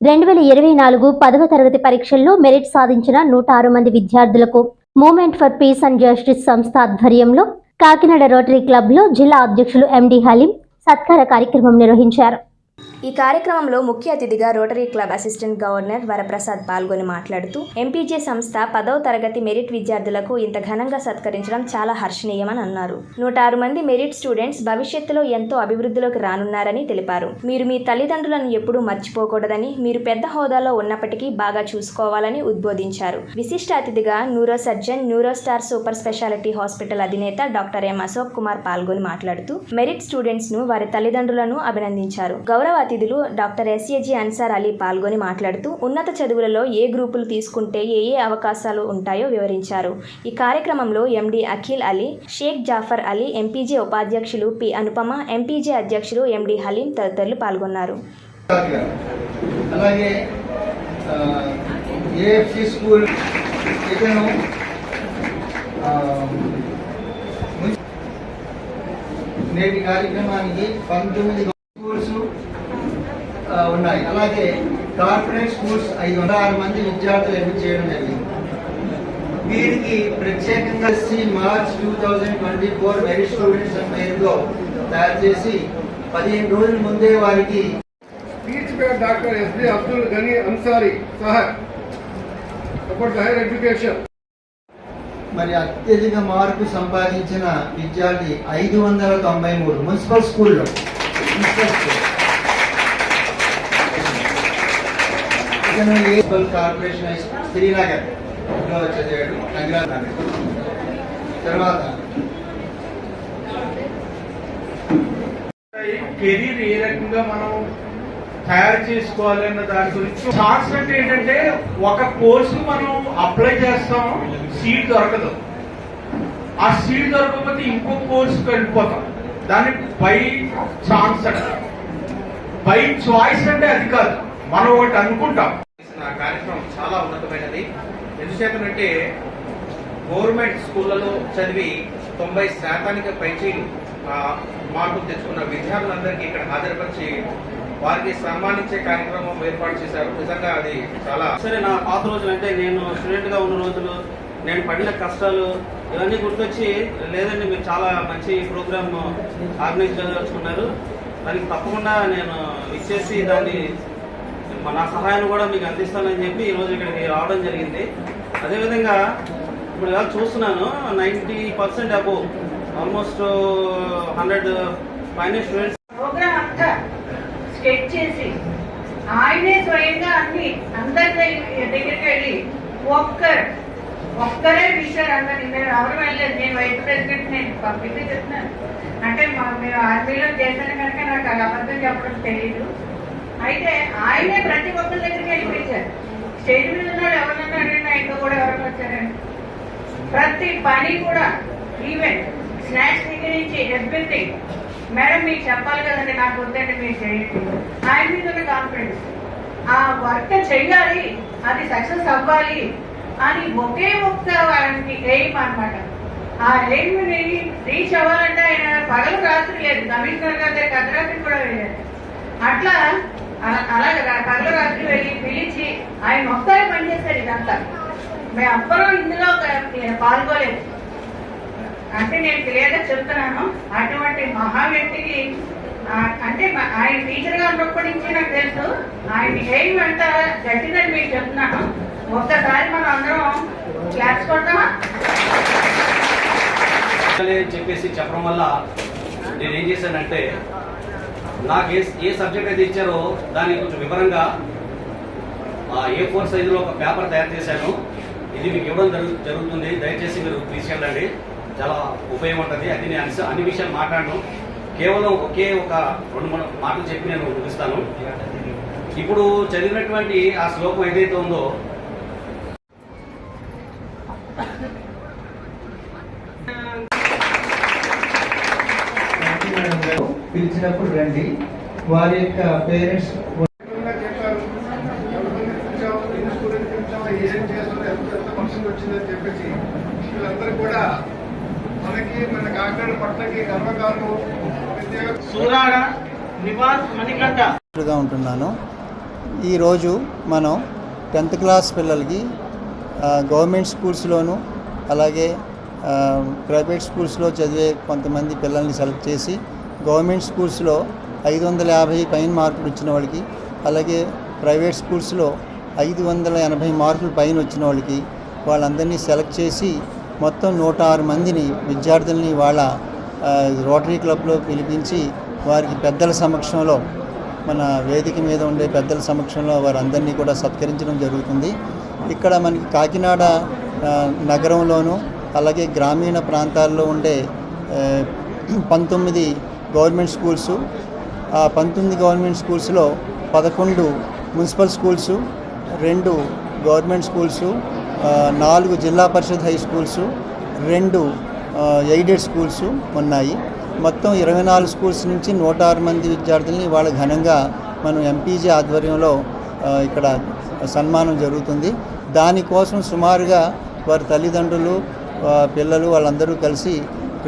రెండు వేల ఇరవై నాలుగు పదవ తరగతి పరీక్షల్లో మెరిట్ సాధించిన నూట ఆరు మంది విద్యార్థులకు movement for peace and justice సంస్థ ఆధ్వర్యంలో కాకినాడ రోటరీ క్లబ్లో జిల్లా అధ్యక్షులు ఎండి హలీం సత్కార కార్యక్రమం నిర్వహించారు. ఈ కార్యక్రమంలో ముఖ్య అతిథిగా rotary club assistant governor Varaprasad పాల్గొని మాట్లాడుతూ ఎంపీజే సంస్థ పదవ తరగతి మెరిట్ విద్యార్థులకు ఇంత ఘనంగా సత్కరించడం చాలా హర్షణీయమని అన్నారు. నూట ఆరు మంది మెరిట్ స్టూడెంట్స్ భవిష్యత్తులో ఎంతో అభివృద్ధిలోకి రానున్నారని తెలిపారు. మీరు మీ తల్లిదండ్రులను ఎప్పుడూ మర్చిపోకూడదని మీరు పెద్ద హోదాలో ఉన్నప్పటికీ బాగా చూసుకోవాలని ఉద్బోధించారు. విశిష్ట అతిథిగా neuro surgeon Neurostar super speciality hospital అధినేత డాక్టర్ ఎం అశోక్ కుమార్ పాల్గొని మాట్లాడుతూ మెరిట్ స్టూడెంట్స్ను వారి తల్లిదండ్రులను అభినందించారు. గౌరవ అతిథులు డాక్టర్ ఎస్ఏజీ అన్సార్ అలీ పాల్గొని మాట్లాడుతూ ఉన్నత చదువులలో ఏ గ్రూపులు తీసుకుంటే ఏ ఏ అవకాశాలు ఉంటాయో వివరించారు. ఈ కార్యక్రమంలో ఎండి అఖిల్ అలీ షేక్ జాఫర్ అలీ ఎంపీజే ఉపాధ్యక్షులు పి అనుపమ ఎంపీజే అధ్యక్షులు ఎండి హలీం తదితరులు పాల్గొన్నారు. అలాగే ఏఎఫ్సి స్కూల్ ఇతను నేటి కార్యక్రమానికి పంతొమ్మిది ఉన్నాయి అలాగే కార్పొరేట్ స్కూల్స్ ఐదు వందల ఆరు మంది విద్యార్థులు ఎంపిక చేయడం జరిగింది వీరికి ప్రత్యేకంగా C March two thousand twenty four merit students అనే పేరుతో తయారు చేసి పదిహేను రోజుల ముందే వారికి. Abdul Ghani Ansari, Sahar, about the higher education. మరి అత్యధిక మార్పు సంపాదించిన విద్యార్థి ఐదు వందల తొంభై మూడు మున్సిపల్ స్కూల్లో మున్సిపల్ స్కూల్ ఇతను municipal corporation high school Srinagar. లో చదివాడు నగరాజ్ తర్వాత కెరీర్ ఏ రకంగా మనం తయారు చేసుకోవాలి అన్న దాని గురించి ఛాన్స్ అంటే ఏంటంటే ఒక కోర్సు మనం అప్లై చేస్తాం సీట్ దొరకదు. ఆ సీట్ దొరకకపోతే ఇంకో కోర్సుకి వెళ్ళిపోతాం. దాన్ని బై ఛాన్స్ అంటే. బై చాయిస్ అంటే అది కాదు. మనం ఒకటి అనుకుంటాం. చేసిన కార్యక్రమం చాలా ఉన్నతమైనది. ఎందుచేతనంటే గవర్నమెంట్ స్కూళ్ళలో చదివి తొంభై శాతానికి పైచి మార్పులు మార్కులు తెచ్చుకున్న విద్యార్థులందరికీ ఇక్కడ హాజరుపరిచి వారికి సన్మానించే కార్యక్రమం ఏర్పాటు చేశారు. నిజంగా అది చాలా సరే నా పాత రోజులు అంటే నేను స్టూడెంట్గా ఉన్న రోజులు నేను పడిన కష్టాలు ఇవన్నీ గుర్తొచ్చి లేదండి మీరు చాలా మంచి ప్రోగ్రామ్ ఆర్గనైజ్ చేసుకున్నారు దానికి తప్పకుండా నేను ఇచ్చేసి దాన్ని నా సహాయం కూడా మీకు అందిస్తానని చెప్పి ఈరోజు ఇక్కడికి రావడం జరిగింది. అదేవిధంగా ఇప్పుడు ఇలా చూస్తున్నాను ninety percent above almost hundred పైన స్టూడెంట్స్ ప్రోగ్రామ్ అంతా స్కెచ్ చేసి ఆయనే స్వయంగా అన్ని అందరి దగ్గరికి వెళ్ళి ఒక్కరు ఒక్కరే పిలిచారు అందరు మేము ఎవరు వెళ్ళలేదు. నేను వైస్ ప్రెసిడెంట్ నేను పంపిస్తే చెప్తున్నాను. అంటే మా మేము ఆర్మీలో చేశాను కనుక నాకు అబద్ధం చెప్పడం తెలియదు అయితే ఆయనే ప్రతి ఒక్కరి దగ్గరికి వెళ్ళిపోయించారు స్టేజ్ మీద ఉన్నాడు ఎవరన్నా అడిగినా ఇంకా కూడా ఎవరైనా వచ్చారండి ప్రతి పని కూడా ఈవెన్ స్నాక్స్ దగ్గర నుంచి ఎవ్రీథింగ్ మేడం మీకు చెప్పాలి కదండి నాకు వద్దండి మీరు చేయండి. ఆయన మీద ఉన్న కాన్ఫిడెన్స్ ఆ వర్క్ చెయ్యాలి అది సక్సెస్ అవ్వాలి అని ఒకే ఒక్క వారికి ఎయిమ్ అన్నమాట. ఆ ఎయిమ్ రీచ్ అవ్వాలంటే ఆయన పగలు రాత్రి లేదు. కమిషనర్ గారి దగ్గర అర్ధరాత్రి కూడా వెళ్ళారు. అట్లా అలాగే రా- రాత్రి వెళ్ళి పిలిచి ఆయన మొత్తాన్ని పనిచేశాడు ఇదంతా. మేము అప్పరం ఇందులో నేను పాల్గొలేదు. అంటే నేను క్లియర్ చెప్తున్నాను? అటువంటి మహా వ్యక్తికి అంటే ఆయన టీచర్గా ఉన్నప్పటి నుంచి నాకు తెలుసు. ఆయన ఎయిమ్ ఎంత గట్టిదని మీకు చెప్తున్నాను. ఒక్కసారి మనం అందరం క్లాస్ కొడతామా అని చెప్పేసి చెప్పడం వల్ల నేను ఏం చేశానంటే నాకు ఏ ఏ సబ్జెక్ట్ అయితే ఇచ్చారో దాన్ని కొంచెం వివరంగా ఏ ఫోర్ సైజులో ఒక పేపర్ తయారు చేశాను. ఇది మీకు ఇవ్వడం జరుగు జరుగుతుంది. దయచేసి మీరు తీసుకెళ్ళండి. చాలా ఉపయోగం ఉంటుంది. అది నేను అన్ని అన్ని విషయాలు మాట్లాడను. కేవలం ఒకే ఒక రెండు మూడు మాటలు చెప్పి నేను ముగిస్తాను. ఇప్పుడు చదివినటువంటి ఆ శ్లోకం ఏదైతే ఉందో పిలిచినప్పుడు రండి. వారి యొక్క పేరెంట్స్ వచ్చిందని చెప్పేసి వీళ్ళందరూ కూడా మనకి మన కాకినాడ సూరాడ నివాస్ ఉంటున్నాను. ఈరోజు మనం టెన్త్ క్లాస్ పిల్లలకి గవర్నమెంట్ స్కూల్స్లోను అలాగే ప్రైవేట్ స్కూల్స్లో చదివే కొంతమంది పిల్లల్ని సెలెక్ట్ చేసి గవర్నమెంట్ స్కూల్స్లో ఐదు వందల యాభై పైన మార్కులు వచ్చిన వాళ్ళకి అలాగే ప్రైవేట్ స్కూల్స్లో ఐదు వందల ఎనభై మార్కులు పైన వచ్చిన వాళ్ళకి వాళ్ళందరినీ సెలెక్ట్ చేసి మొత్తం నూట ఆరు మందిని విద్యార్థుల్ని వాళ్ళ రోటరీ క్లబ్లో పిలిపించి వారికి పెద్దల సమక్షంలో మన వేదిక మీద ఉండే పెద్దల సమక్షంలో వారందరినీ కూడా సత్కరించడం జరుగుతుంది. ఇక్కడ మనకి కాకినాడ నగరంలోనూ నగరంలోను అలాగే గ్రామీణ ప్రాంతాల్లో ఉండే పంతొమ్మిది గవర్నమెంట్ స్కూల్స్ ఆ పంతొమ్మిది గవర్నమెంట్ స్కూల్స్లో పదకొండు మున్సిపల్ స్కూల్స్ రెండు గవర్నమెంట్ స్కూల్స్ నాలుగు జిల్లా పరిషత్ హై స్కూల్స్ రెండు ఎయిడెడ్ స్కూల్స్ ఉన్నాయి. మొత్తం ఇరవై నాలుగు స్కూల్స్ నుంచి నూట ఆరు మంది విద్యార్థుల్ని వాళ్ళ ఘనంగా మనం ఎంపీజీ ఆధ్వర్యంలో ఇక్కడ సన్మానం జరుగుతుంది. దానికోసం సుమారుగా వారి తల్లిదండ్రులు పిల్లలు వాళ్ళందరూ కలిసి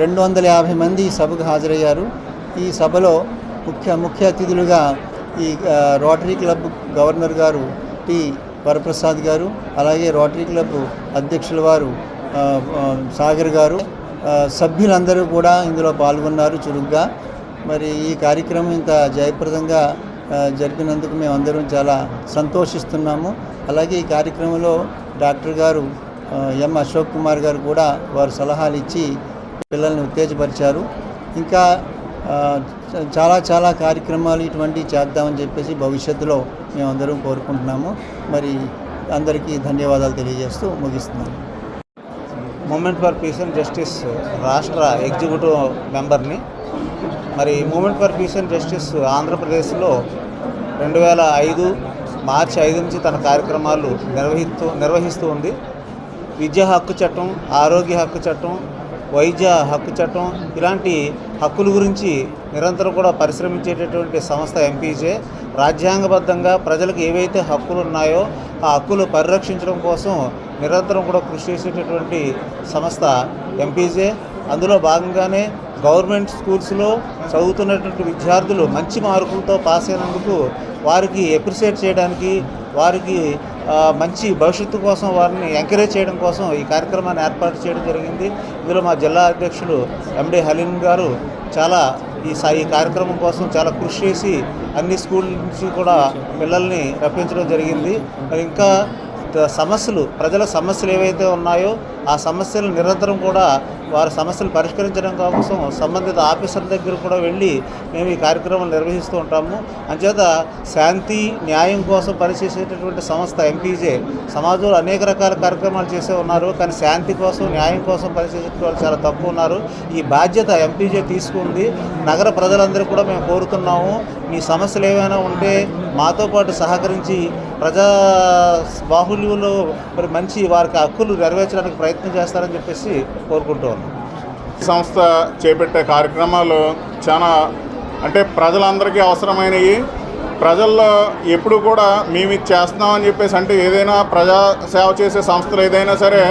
రెండు వందల యాభై మంది సభకు హాజరయ్యారు. ఈ సభలో ముఖ్య ముఖ్య అతిథులుగా ఈ రోటరీ క్లబ్ గవర్నర్ గారు టి. వరప్రసాద్ గారు అలాగే రోటరీ క్లబ్ అధ్యక్షుల వారు సాగర్ గారు సభ్యులందరూ కూడా ఇందులో పాల్గొన్నారు చురుగ్గా. మరి ఈ కార్యక్రమం ఇంత జయప్రదంగా జరిపినందుకు జరిపినందుకు మేమందరం చాలా సంతోషిస్తున్నాము. అలాగే ఈ కార్యక్రమంలో డాక్టర్ గారు ఎం. అశోక్ కుమార్ గారు కూడా వారు సలహాలు ఇచ్చి పిల్లల్ని ఉత్తేజపరిచారు. ఇంకా చాలా చాలా కార్యక్రమాలు ఇటువంటివి చేద్దామని చెప్పేసి భవిష్యత్తులో మేమందరం కోరుకుంటున్నాము. మరి అందరికీ ధన్యవాదాలు తెలియజేస్తూ ముగిస్తున్నాను. Movement for peace and justice రాష్ట్ర ఎగ్జిక్యూటివ్ మెంబర్ని. మరి movement for peace and justice ఆంధ్రప్రదేశ్లో రెండు వేల ఐదు మార్చి ఐదు నుంచి తన కార్యక్రమాలు నిర్వహిస్తూ నిర్వహిస్తూ ఉంది. విద్యా హక్కు చట్టం ఆరోగ్య హక్కు చట్టం వైద్య హక్కు చట్టం ఇలాంటి హక్కుల గురించి నిరంతరం కూడా పరిశ్రమించేటటువంటి సంస్థ ఎంపీజే. రాజ్యాంగబద్ధంగా ప్రజలకు ఏవైతే హక్కులు ఉన్నాయో ఆ హక్కులు పరిరక్షించడం కోసం నిరంతరం కూడా కృషి చేసేటటువంటి సంస్థ ఎంపీజే. అందులో భాగంగానే గవర్నమెంట్ స్కూల్స్లో చదువుతున్నటువంటి విద్యార్థులు మంచి మార్కులతో పాస్ అయినందుకు వారికి ఎప్రిషియేట్ చేయడానికి వారికి మంచి భవిష్యత్తు కోసం వారిని ఎంకరేజ్ చేయడం కోసం ఈ కార్యక్రమాన్ని ఏర్పాటు చేయడం జరిగింది. ఇందులో మా జిల్లా అధ్యక్షులు ఎండి హలీం గారు చాలా ఈ ఈ కార్యక్రమం కోసం చాలా కృషి చేసి అన్ని స్కూల్ నుంచి కూడా పిల్లల్ని రప్పించడం జరిగింది. మరి ఇంకా సమస్యలు ప్రజల సమస్యలు ఏవైతే ఉన్నాయో ఆ సమస్యలు నిరంతరం కూడా వారి సమస్యలు పరిష్కరించడం కోసం సంబంధిత ఆఫీసర్ దగ్గర కూడా వెళ్ళి మేము ఈ కార్యక్రమాలు నిర్వహిస్తూ ఉంటాము. అంచేత శాంతి న్యాయం కోసం పనిచేసేటటువంటి సంస్థ ఎంపీజే. సమాజంలో అనేక రకాల కార్యక్రమాలు చేసే ఉన్నారు కానీ శాంతి కోసం న్యాయం కోసం పనిచేసేటువంటి వాళ్ళు చాలా తక్కువ ఉన్నారు. ఈ బాధ్యత ఎంపీజే తీసుకుంది. నగర ప్రజలందరూ కూడా మేము కోరుతున్నాము. మీ సమస్యలు ఏమైనా ఉంటే మాతో పాటు సహకరించి ప్రజా బాహుళ్యంలో మరి మంచి వారికి హక్కులు నెరవేర్చడానికి ప్రయత్నం చేస్తారని చెప్పేసి కోరుకుంటూ ఉన్నాం. సంస్థ చేపట్టే కార్యక్రమాలు చాలా అంటే ప్రజలందరికీ అవసరమైనవి. ప్రజల్లో ఎప్పుడు కూడా మేము ఇది చేస్తున్నామని చెప్పేసి అంటే ఏదైనా ప్రజా సేవ చేసే సంస్థలు ఏదైనా సరే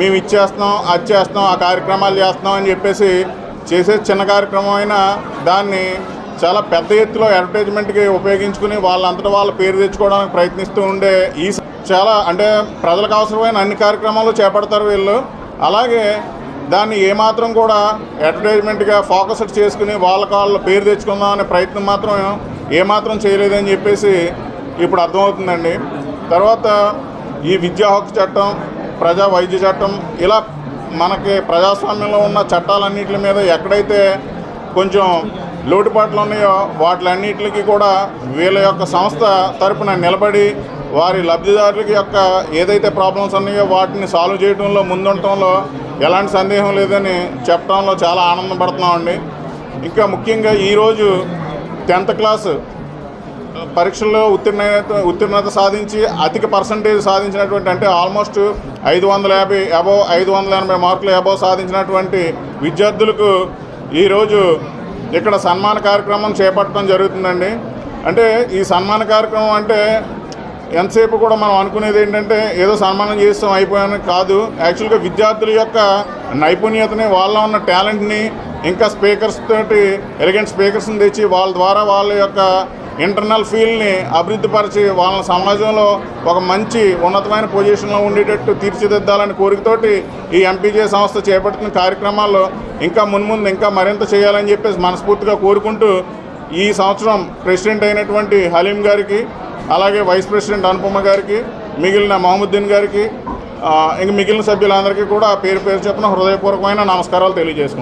మేము ఇచ్చేస్తున్నాం అది చేస్తున్నాం ఆ కార్యక్రమాలు చేస్తున్నాం అని చెప్పేసి చేసే చిన్న కార్యక్రమం అయినా దాన్ని చాలా పెద్ద ఎత్తులో అడ్వర్టైజ్మెంట్కి ఉపయోగించుకుని వాళ్ళంతటా వాళ్ళ పేరు తెచ్చుకోవడానికి ప్రయత్నిస్తూ ఉండే ఈ చాలా అంటే ప్రజలకు అవసరమైన అన్ని కార్యక్రమాలు చేపడతారు వీళ్ళు. అలాగే దాన్ని ఏమాత్రం కూడా అడ్వర్టైజ్మెంట్గా ఫోకస్డ్ చేసుకుని వాళ్ళకి వాళ్ళ పేరు తెచ్చుకుందాం అనే ప్రయత్నం మాత్రం ఏమాత్రం చేయలేదని చెప్పేసి ఇప్పుడు అర్థమవుతుందండి. తర్వాత ఈ విద్యా హక్కు చట్టం ప్రజా వైద్య చట్టం ఇలా మనకి ప్రజాస్వామ్యంలో ఉన్న చట్టాలన్నింటి మీద ఎక్కడైతే కొంచెం లోటుపాట్లు ఉన్నాయో వాటిలన్నిటికి కూడా వీళ్ళ యొక్క సంస్థ తరపున నిలబడి వారి లబ్ధిదారులకి యొక్క ఏదైతే ప్రాబ్లమ్స్ ఉన్నాయో వాటిని సాల్వ్ చేయడంలో ముందుండటంలో ఎలాంటి సందేహం లేదని చెప్పడంలో చాలా ఆనందం పడుతున్నామండి. ఇంకా ముఖ్యంగా ఈరోజు టెన్త్ క్లాస్ పరీక్షల్లో ఉత్తీర్ణత ఉత్తీర్ణత సాధించి అధిక పర్సంటేజ్ సాధించినటువంటి అంటే ఆల్మోస్ట్ ఐదు వందల యాభై అబోవ్ ఐదు వందల ఎనభై మార్కులు అబోవ్ సాధించినటువంటి విద్యార్థులకు ఈరోజు ఇక్కడ సన్మాన కార్యక్రమం చేపట్టడం జరుగుతుందండి. అంటే ఈ సన్మాన కార్యక్రమం అంటే ఎంతసేపు కూడా మనం అనుకునేది ఏంటంటే ఏదో సన్మానం చేస్తాం అయిపోయాను కాదు. యాక్చువల్గా విద్యార్థుల యొక్క నైపుణ్యతని వాళ్ళ ఉన్న టాలెంట్ని ఇంకా స్పీకర్స్ తోటి ఎలిగెంట్ స్పీకర్స్ని తెచ్చి వాళ్ళ ద్వారా వాళ్ళ యొక్క ఇంటర్నల్ ఫీల్డ్ని అభివృద్ధిపరిచి వాళ్ళ సమాజంలో ఒక మంచి ఉన్నతమైన పొజిషన్లో ఉండేటట్టు తీర్చిదిద్దాలని కోరికతోటి ఈ ఎంపీజే సంస్థ చేపడుతున్న కార్యక్రమాల్లో ఇంకా మున్ముందు ఇంకా మరింత చేయాలని చెప్పేసి మనస్ఫూర్తిగా కోరుకుంటూ ఈ సంవత్సరం ప్రెసిడెంట్ అయినటువంటి హలీం గారికి అలాగే వైస్ ప్రెసిడెంట్ అనుపమ గారికి మిగిలిన మహముద్దీన్ గారికి ఇంక మిగిలిన సభ్యులందరికీ కూడా పేరు పేరు చెప్పిన హృదయపూర్వకమైన నమస్కారాలు తెలియజేసుకుంటాను